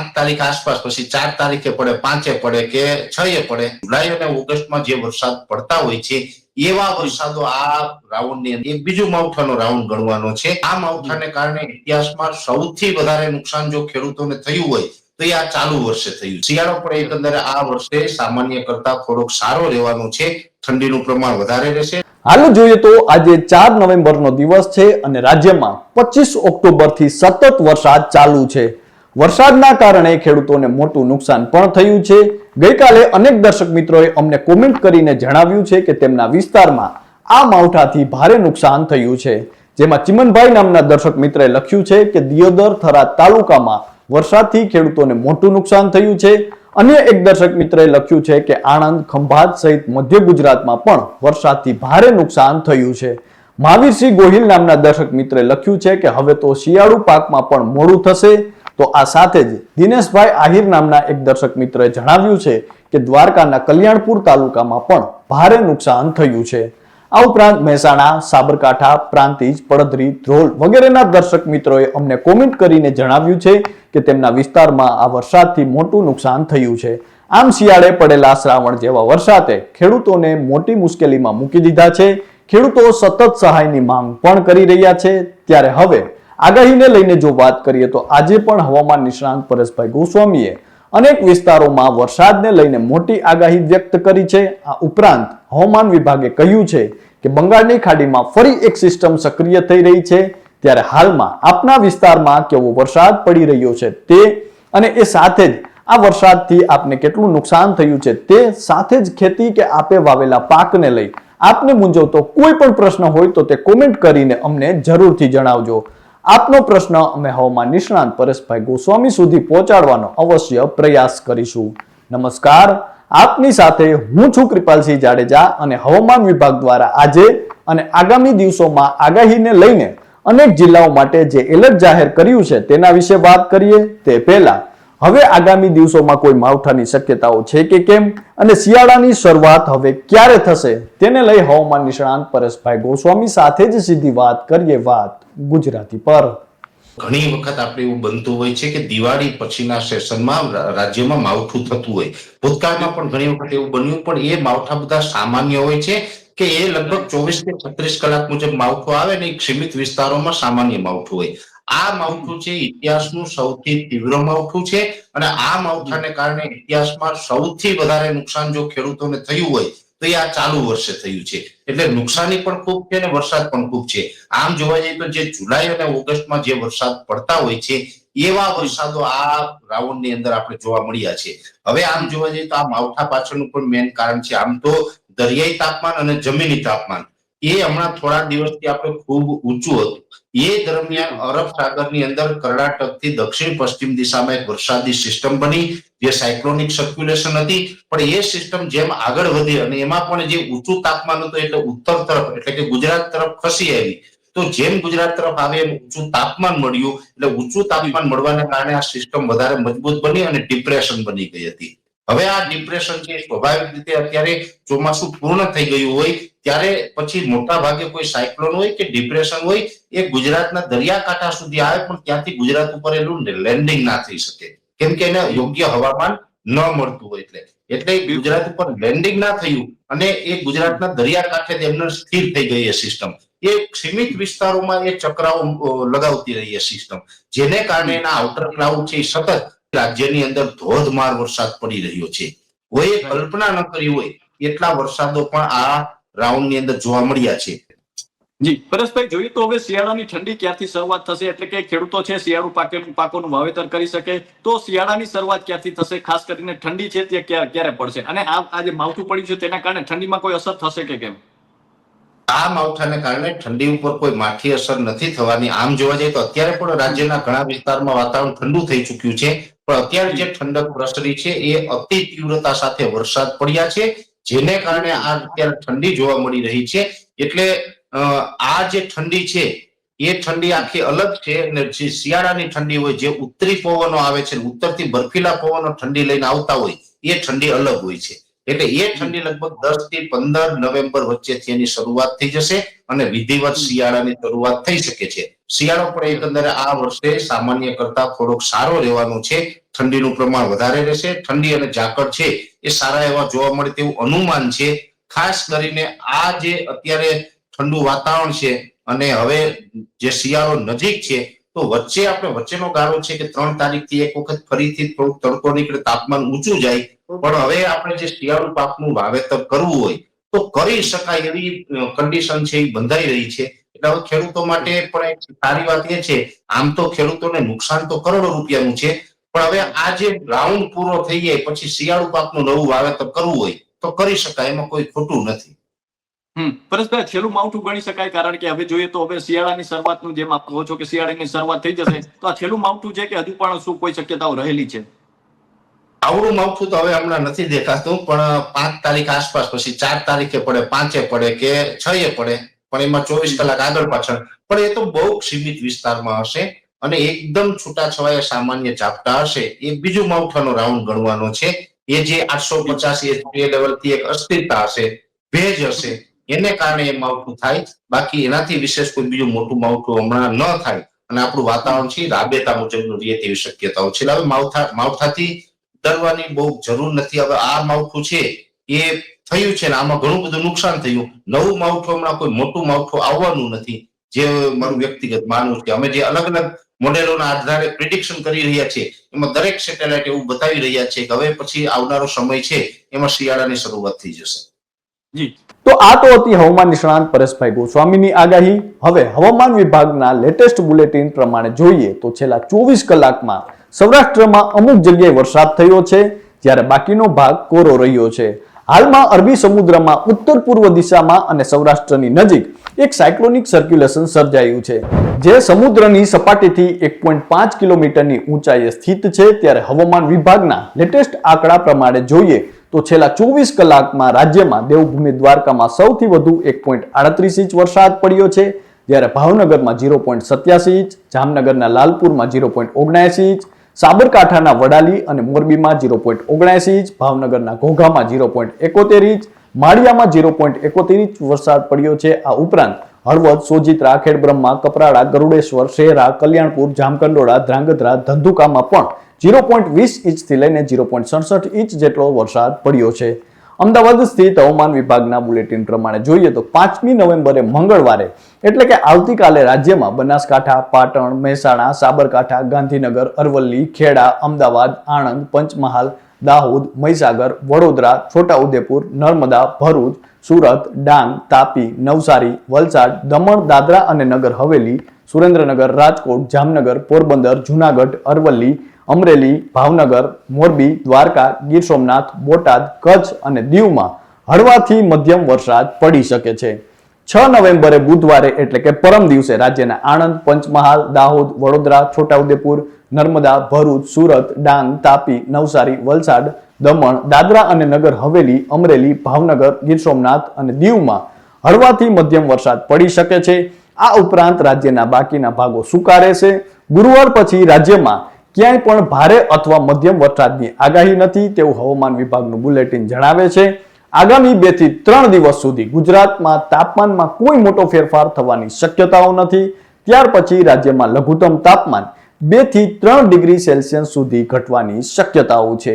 પાંચ તારીખ આસપાસ, પછી ચાર તારીખે પડે, પાંચે પડે કે છ એ પડે. જુલાઈ અને ઓગસ્ટમાં જે વરસાદ પડતા હોય છે, એવા વરસાદો આ રાઉન્ડની અંદર બીજું માવઠાનો રાઉન્ડ ગણવાનો છે. આ માવઠાને કારણે ઇતિહાસમાં સૌથી વધારે નુકસાન જો ખેડૂતોને થયું હોય, તો એ આ ચાલુ વર્ષે થયું શિયાળો પણ એકંદરે આ વર્ષે સામાન્ય કરતા થોડોક સારો રહેવાનો છે. ઠંડીનું પ્રમાણ વધારે રહેશે. હાલ, જોઈએ તો આજે ચાર નવેમ્બરનો દિવસ છે અને રાજ્યમાં પચીસ ઓક્ટોબરથી સતત વરસાદ ચાલુ છે. વરસાદના કારણે ખેડૂતોને મોટું નુકસાન પણ થયું છે. ગઈકાલે અનેક દર્શક મિત્રોએ અમને કોમેન્ટ કરીને જણાવ્યું છે કે તેમના વિસ્તારમાં આ માવઠાથી ભારે નુકસાન થયું છે. જેમાં ચિમનભાઈ નામના દર્શક મિત્રએ લખ્યું છે કે દિયોદર થરાદ તાલુકામાં વરસાદથી ખેડૂતોને મોટું નુકસાન થયું છે. અન્ય એક દર્શક મિત્રએ લખ્યું છે કે આણંદ ખંભાત સહિત મધ્ય ગુજરાતમાં પણ વરસાદથી ભારે નુકસાન થયું છે. મહાવીરસિંહ ગોહિલ નામના દર્શક મિત્રે લખ્યું છે કે હવે તો શિયાળુ પાકમાં પણ મોડું થશે. તો આ સાથે જ દિનેશભાઈ આહિર નામના એક દર્શક મિત્રે જણાવ્યું છે કે દ્વારકાના કલ્યાણપુર તાલુકામાં પણ ભારે નુકસાન થયું છે. આ ઉપરાંત મહેસાણા, સાબરકાંઠા, પ્રાંતિજ પડદરી ધ્રોલ વગેરેના દર્શક મિત્રોએ અમને કોમેન્ટ કરીને જણાવ્યું છે કે તેમના વિસ્તારમાં આ વરસાદથી મોટું નુકસાન થયું છે. આમ શિયાળે પડેલા શ્રાવણ જેવા વરસાદે ખેડૂતોને મોટી મુશ્કેલીમાં મૂકી દીધા છે. ખેડૂતો સતત સહાયની માંગ પણ કરી રહ્યા છે. ત્યારે હવે આગાહીને લઈને જો વાત કરીએ તો આજે પણ હવામાન નિષ્ણાંત પરેશભાઈ ગોસ્વામીએ અનેક વિસ્તારોમાં વરસાદને લઈને મોટી આગાહી વ્યક્ત કરી છે. આ ઉપરાંત હવામાન વિભાગે કહ્યું છે કે બંગાળની ખાડીમાં ફરી એક સિસ્ટમ સક્રિય થઈ રહી છે. ત્યારે હાલમાં આપના વિસ્તારમાં કેવો વરસાદ પડી રહ્યો છે તે અને એ સાથે જ આ વરસાદથી આપને કેટલું નુકસાન થયું છે તે સાથે જ ખેતી કે આપે વાવેલા પાકને લઈ આપને મૂંઝવતો કોઈ પણ પ્રશ્ન હોય તો તે કોમેન્ટ કરીને અમને જરૂરથી જણાવજો. આપનો પ્રશ્ન અમે હવામાન નિષ્ણાંત પરેશભાઈ ગોસ્વામી સુધી પહોંચાડવાનો અવશ્ય પ્રયાસ કરીશું. નમસ્કાર, આપની સાથે હું છું કૃપાલસિંહ જાડેજા અને હવામાન વિભાગ દ્વારા આજે અને આગામી દિવસોમાં આગાહીને લઈને અનેક જિલ્લાઓ માટે જે એલર્ટ જાહેર કર્યું છે તેના વિશે વાત કરીએ તે પહેલા હવે આગામી દિવસોમાં કોઈ માવઠાની શક્યતાઓ છે કે કેમ? અને શિયાળાની શરૂઆત હવે ક્યારે થશે? તેને લઈ હવામાન નિષ્ણાંત પરેશભાઈ ગોસ્વામી સાથે જ સીધી વાત કરીએ વાત ગુજરાતી પર. ઘણી વખત આપણે એવું બનતું હોય છે કે દિવાળી પછીના સેશનમાં રાજ્યમાં માવઠું થતું હોય. ભૂતકાળમાં પણ ઘણી વખત એવું બન્યું, પણ એ માવઠા બધા સામાન્ય હોય છે કે એ લગભગ ચોવીસ કે છત્રીસ કલાક મુજબ માવઠું આવે ને સીમિત વિસ્તારોમાં સામાન્ય માવઠું હોય. આ માવઠું છે ઇતિહાસનું સૌથી તીવ્ર માવઠું છે અને આ માવઠાને કારણે ઇતિહાસમાં સૌથી વધારે નુકસાન જો ખેડૂતોને થયું હોય, તો એ આ ચાલુ વર્ષે થયું છે. એટલે નુકસાની પણ ખૂબ છે અને વરસાદ પણ ખૂબ છે. આમ જોવા જઈએ તો જે જુલાઈ અને ઓગસ્ટમાં જે વરસાદ પડતા હોય છે, એવા વરસાદો આ રાઉન્ડની અંદર આપણે જોવા મળ્યા છે. હવે આમ જોવા જઈએ તો આ માવઠા પાછળનું પણ મેન કારણ છે, આમ તો દરિયાઈ તાપમાન અને જમીની તાપમાન. એ હમણાં થોડા દિવસથી આપણે ખૂબ ઊંચું હતું. એ દરમિયાન અરબ સાગરની અંદર કર્ણાટકથી દક્ષિણ પશ્ચિમ દિશામાં એક વરસાદી સિસ્ટમ બની, જે સાયક્લોનિક સર્ક્યુલેશન હતી. પણ એ સિસ્ટમ જેમ આગળ વધી અને એમાં પણ જે ઊંચું તાપમાન હતું એટલે ઉત્તર તરફ એટલે કે ગુજરાત તરફ ખસી આવી, તો જેમ ગુજરાત તરફ આવે એમ ઊંચું તાપમાન મળ્યું. એટલે ઊંચું તાપમાન મળવાને કારણે આ સિસ્ટમ વધારે મજબૂત બની અને ડિપ્રેશન બની ગઈ હતી. હવે આ ડિપ્રેશન છે સ્વાભાવિક રીતે અત્યારે ચોમાસું પૂર્ણ થઈ ગયું હોય ત્યારે પછી મોટા ભાગે કોઈ સાયક્લોન હોય કે ડિપ્રેશન હોય એ ગુજરાતના દરિયાકાંઠા સુધી આવે પણ ત્યાંથી ગુજરાત ઉપર એનું લેન્ડિંગ ના થઈ શકે. કેમ કે એને યોગ્ય હવામાન ન મળતું હોય એટલે. એટલે ગુજરાત ઉપર લેન્ડિંગ ના થયું અને એ ગુજરાતના દરિયાકાંઠે તેમને એમને સ્થિર થઈ ગઈ એ સિસ્ટમ એ સીમિત વિસ્તારોમાં એ ચક્રાઓ લગાવતી રહી એ સિસ્ટમ જેને કારણે એના આઉટર ક્લાઉડ છે એ સતત રાજ્યની અંદર ધોધમાર વરસાદ પડી રહ્યો છે. કોઈએ કલ્પના ન કરી હોય એટલા વરસાદો પણ આ રાઉન્ડની અંદર જોવા મળ્યા છે. જી પરેશભાઈ જોઈએ તો હવે શિયાળાની ઠંડી ક્યારથી શરૂઆત થશે? એટલે કે ખેડૂતો છે શિયાળુ પાકે પાકોનું વાવેતર કરી શકે. તો શિયાળાની શરૂઆત ક્યારથી થશે? ખાસ કરીને ઠંડી છે તે ક્યારે પડશે? અને આ આ જે માવઠું પડ્યું છે તેના કારણે ઠંડીમાં કોઈ અસર થશે કે કેમ? આ માવઠાને કારણે ઠંડી ઉપર કોઈ માઠી અસર નથી થવાની. આમ જોવા જઈએ તો અત્યારે પણ રાજ્યના ઘણા વિસ્તારમાં વાતાવરણ ઠંડુ થઈ ચુક્યું છે. પણ અત્યારે જે ઠંડક પ્રસરી છે એ અતિ તીવ્રતા સાથે વરસાદ પડ્યા છે જેને કારણે આ અત્યારે ઠંડી જોવા મળી રહી છે. એટલે આ જે ઠંડી છે એ ઠંડી આખી અલગ છે અને જે શિયાળાની ઠંડી હોય જે ઉત્તરી પવનો આવે છે ઉત્તરથી બરફીલા પવનો ઠંડી લઈને આવતા હોય એ ઠંડી અલગ હોય છે. એટલે એ ઠંડી લગભગ દસથી પંદર નવેમ્બર વચ્ચેથી એની શરૂઆત થઈ જશે અને વિધિવત શિયાળાની શરૂઆત થઈ શકે છે. શિયાળો પણ એકંદરે આ વર્ષે સામાન્ય કરતા થોડોક સારો રહેવાનો છે. ઠંડીનું પ્રમાણ વધારે રહેશે, ઠંડી અને ઝાકળ છે એ સારા એવા જોવા મળે તેવું અનુમાન છે. ખાસ કરીને આ જે અત્યારે ઠંડુ વાતાવરણ છે અને હવે જે શિયાળો નજીક છે, તો વચ્ચે આપણે વચ્ચેનો ગાળો છે કે ત્રણ તારીખથી એક વખત ફરીથી થોડુંક તડકો નીકળે, તાપમાન ઊંચું જાય. પણ હવે આપણે જે શિયાળુ પાકનું વાવેતર કરવું હોય, તો કરી શકાય એવી કન્ડિશન છે એ બંધાઈ રહી છે. એટલે હવે ખેડૂતો માટે પણ એક સારી વાત એ છે, આમ તો ખેડૂતોને નુકસાન તો કરોડો રૂપિયાનું છે પણ હવે આ જે રાઉન્ડ પૂરો થઈ જાય પછી શિયાળુ પાકનું નવું વાવેતર કરવું હોય તો કરી શકાય એમાં કોઈ ખોટું નથી. હમ પરેશભાઈ છેલ્લું માવઠું ગણી શકાય કારણ કે હવે જોઈએ તો હવે શિયાળાની શરૂઆતનું જેમ આપ કહો છો કે શિયાળાની શરૂઆત થઈ જશે તો આ છેલ્લું માવઠું છે કે હજુ પણ શું કોઈ શક્યતાઓ રહેલી છે? આવડું માવઠું તો હવે હમણાં નથી દેખાતું પણ પાંચ તારીખ આસપાસ પછી ચાર તારીખે પડે પાંચે પડે કે છ એ પડે પણ એમાં ચોવીસ કલાક આગળ પાછળ. પણ એ તો બહુ સીમિત વિસ્તારમાં હશે. અને એકદમ છૂટાછવાયા સામાન્ય ઝાપટા હશે એ બીજું માવઠાનો રાઉન્ડ ગણવાનો છે. એ જે આઠસો પચાસ લેવલથી એક અસ્થિરતા હશે, ભેજ હશે, એને કારણે એ માવઠું થાય. બાકી એનાથી વિશેષ કોઈ બીજું મોટું માવઠું હમણાં ન થાય. અને આપણું વાતાવરણ છે એ રાબેતા મુજબનું રહે તેવી શક્યતાઓ છે. હવે માવઠા, માવઠાથી ડરવાની બહુ જરૂર નથી. હવે આ માવઠું છે એ થયું છે ને આમાં ઘણું બધું નુકસાન થયું. નવું માવઠું હમણાં કોઈ મોટું માવઠું આવવાનું નથી. જે મારું વ્યક્તિગત માનવું છે અમે જે અલગ અલગ મોડેલોના આધારે પ્રિડિક્શન કરી રહ્યા છે. એમાં દરેક સેટેલાઇટ એવું બતાવી રહ્યા છે કે હવે પછી આવનારો સમય છે, એમાં શિયાળાની શરૂઆત થઈ જશે. જી. તો આ તો હતી હવામાન નિષ્ણાંત પરેશભાઈ ગોસ્વામીની આગાહી. હવે હવામાન વિભાગના લેટેસ્ટ બુલેટિન પ્રમાણે જોઈએ તો છેલ્લા ચોવીસ કલાકમાં સૌરાષ્ટ્રમાં અમુક જગ્યાએ વરસાદ થયો છે, જ્યારે બાકીનો ભાગ કોરો રહ્યો છે. હાલમાં અરબી સમુદ્રમાં ઉત્તર પૂર્વ દિશામાં અને સૌરાષ્ટ્રની નજીક એક સાયક્લોનિક સર્ક્યુલેશન સર્જાયું છે, જે સમુદ્રની સપાટીથી એક પોઈન્ટ પાંચ કિલોમીટરની ઊંચાઈએ સ્થિત છે. ત્યારે હવામાન વિભાગના લેટેસ્ટ આંકડા પ્રમાણે જોઈએ તો છેલ્લા ચોવીસ કલાકમાં રાજ્યમાં દેવભૂમિ દ્વારકામાં સૌથી વધુ એક પોઈન્ટ આડત્રીસ ઇંચ વરસાદ પડ્યો છે. જ્યારે ભાવનગરમાં ઝીરો પોઈન્ટ સત્યાસી ઇંચ, જામનગરના લાલપુરમાં ઝીરો પોઈન્ટ ઓગણસી ઇંચ, સાબરકાંઠાના વડાલી અને મોરબીમાં ઝીરો પોઈન્ટ ઓગણસી ઇંચ, ભાવનગરના ઘોઘામાં ઝીરો પોઈન્ટ એકોતેર ઇંચ માળિયામાં ઝીરો પોઈન્ટ એકોતેર ઇંચ વરસાદ પડ્યો છે. આ ઉપરાંત હળવદ સોજિત્રા ખેડબ્રહ્મા કપરાડા, ગરુડેશ્વર શહેરા કલ્યાણપુર, જામકંડોળા, ધ્રાંગધ્રા, ધંધુકામાં પણ ઝીરો પોઈન્ટ વીસ ઇંચથી લઈને ઝીરો પોઈન્ટ સડસઠ ઇંચ જેટલો વરસાદ પડ્યો છે. અમદાવાદ સ્થિત હવામાન વિભાગના બુલેટિન પ્રમાણે જોઈએ તો પાંચમી નવેમ્બરે મંગળવારે, એટલે કે આવતીકાલે રાજ્યમાં બનાસકાંઠા, પાટણ, મહેસાણા, સાબરકાંઠા, ગાંધીનગર, અરવલ્લી, ખેડા, અમદાવાદ, આણંદ, પંચમહાલ દાહોદ, મહીસાગર, વડોદરા, છોટાઉદેપુર, નર્મદા, ભરૂચ, સુરત, ડાંગ, તાપી, નવસારી, વલસાડ, દમણ, દાદરા અને નગર હવેલી, સુરેન્દ્રનગર, રાજકોટ, જામનગર, પોરબંદર, જુનાગઢ, અરવલ્લી, અમરેલી, ભાવનગર, મોરબી, દ્વારકા, ગીર સોમનાથ, બોટાદ, કચ્છ અને દીવમાં હળવાથી મધ્યમ વરસાદ પડી શકે છે. છ નવેમ્બરે બુધવારે, એટલે કે પરમ દિવસે, રાજ્યના આણંદ, પંચમહાલ, દાહોદ, વડોદરા, છોટાઉદેપુર, નર્મદા, ભરૂચ, સુરત, ડાંગ, તાપી, નવસારી, વલસાડ, દમણ, દાદરા અને નગર હવેલી, અમરેલી, ભાવનગર, ગીર સોમનાથ અને દીવમાં હળવાથી મધ્યમ વરસાદ પડી શકે છે. આ ઉપરાંત રાજ્યના બાકીના ભાગો સૂકા રહેશે. ગુરુવાર પછી રાજ્યમાં ક્યાંય પણ ભારે અથવા મધ્યમ વરસાદની આગાહી નથી, તેવું હવામાન વિભાગનું બુલેટિન જણાવે છે. આગામી બેથી ત્રણ દિવસ સુધી ગુજરાતમાં તાપમાનમાં કોઈ મોટો ફેરફાર થવાની શક્યતાઓ નથી. ત્યાર પછી રાજ્યમાં લઘુત્તમ તાપમાન બેથી ત્રણ ડિગ્રી સેલ્સિયસ સુધી ઘટવાની શક્યતાઓ છે.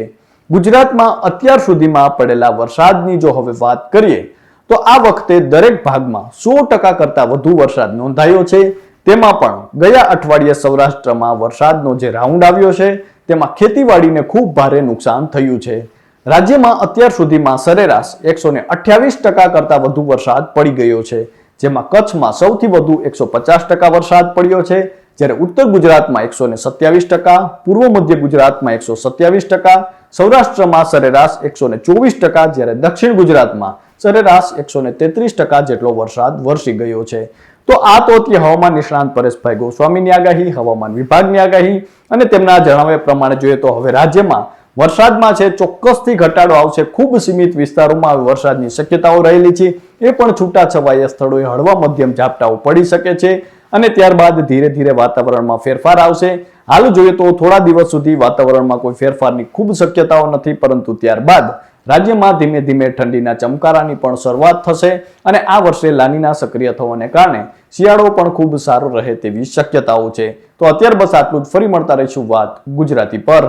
ગુજરાતમાં અત્યાર સુધીમાં પડેલા વરસાદની જો હવે વાત કરીએ, તો આ વખતે દરેક ભાગમાં સો ટકા કરતા વધુ વરસાદ નોંધાયો છે. તેમાં પણ ગયા અઠવાડિયે સૌરાષ્ટ્રમાં વરસાદનો જે રાઉન્ડ આવ્યો છે, તેમાં ખેતીવાડીને ખૂબ ભારે નુકસાન થયું છે. રાજ્યમાં અત્યાર સુધીમાં સરેરાશ એકસો ને અઠ્યાવીસ ટકા કરતા વધુ વરસાદ પડી ગયો છે. જેમાં કચ્છમાં સૌથી વધુ એકસો પચાસ ટકા વરસાદ પડ્યો છે. જ્યારે ઉત્તર ગુજરાતમાં એકસો ને સત્યાવીસ ટકા, પૂર્વ મધ્ય ગુજરાતમાં એકસો સત્યાવીસ ટકા, સૌરાષ્ટ્રમાં સરેરાશ એકસો ને ચોવીસ ટકા, જ્યારે દક્ષિણ ગુજરાતમાં સરેરાશ એકસો ને તેત્રીસ ટકા જેટલો વરસાદ વરસી ગયો છે. તો આ તો હતી હવામાન નિષ્ણાંત પરેશભાઈ ગોસ્વામીની આગાહી, હવામાન વિભાગની આગાહી અને તેમના જણાવ્યા પ્રમાણે જોઈએ તો હવે રાજ્યમાં વરસાદમાં છે, ચોક્કસથી ઘટાડો આવશે. ખૂબ સીમિત વિસ્તારોમાં વરસાદની શક્યતાઓ રહેલી છે. એ પણ છૂટાછવાયા સ્થળોએ હળવા મધ્યમ ઝાપટાઓ પડી શકે છે અને ત્યારબાદ ધીરે ધીરે વાતાવરણમાં ફેરફાર આવશે. હાલ જોઈએ તો થોડા દિવસ સુધી વાતાવરણમાં કોઈ ફેરફારની ખૂબ શક્યતાઓ નથી, પરંતુ ત્યારબાદ રાજ્યમાં ધીમે ધીમે ઠંડીના ચમકારાની પણ શરૂઆત થશે અને આ વર્ષે લાનીના સક્રિય થવાને કારણે શિયાળો પણ ખૂબ સારો રહે તેવી શક્યતાઓ છે. તો અત્યાર બસ આટલું જ. ફરી મળતા રહીશું વાત ગુજરાતી પર.